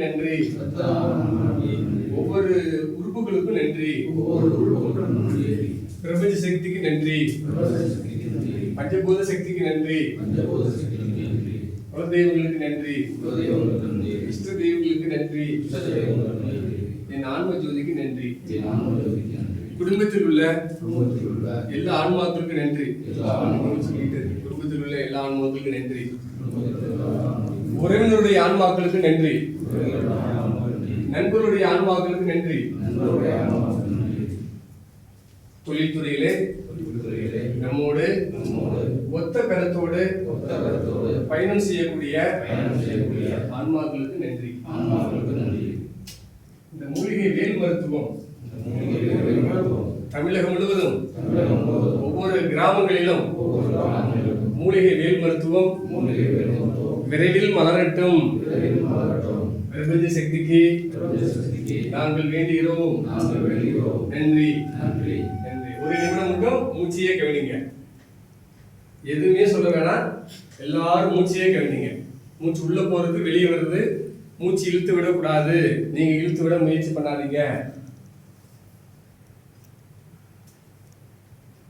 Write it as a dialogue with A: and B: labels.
A: நன்றி. ஒவ்வொரு உறுப்புகளுக்கும் நன்றி. பிரபஞ்ச சக்திக்கு நன்றி. பஞ்சபூத சக்திக்கு நன்றி. குலதெய்வங்களுக்கு நன்றி. இஷ்ட தெய்வங்களுக்கு நன்றி. என் ஆன்ம ஜோதிக்கு நன்றி. குடும்பத்தில் உள்ள எல்லா ஆன்மாக்களுக்கு நன்றி. குடும்பத்தில் உள்ள எல்லா ஆன்மாக்களுக்கு நன்றி. உறவினருடைய ஆன்மாக்களுக்கு நன்றி. நண்பருடைய ஆன்மாக்களுக்கு நன்றி. தொழில்துறையிலே நம்மோடு ஒத்த கருத்தோடு பயணம் செய்யக்கூடிய ஆன்மாக்களுக்கு நன்றி. இந்த மூலிகை வேல் மருத்துவம். தமிழகம் முழுவதும் ஒவ்வொரு கிராமங்களிலும் மூலிகை வேல் மருத்துவம் விரைவில் மலரட்டும். பிரபஞ்ச சக்திக்கு நாங்கள் வேண்டுகிறோம். நன்றி. நன்றி. ஒரு நிமிடம் மட்டும் மூச்சையே கவனிங்க. எதுவுமே சொல்ல வேணாம். எல்லாரும் மூச்சையே கவனிங்க. மூச்சு உள்ள போறது வெளியே வருது மூச்சு இழுத்து விடக்கூடாது. நீங்க இழுத்து விட முயற்சி பண்ணாதீங்க.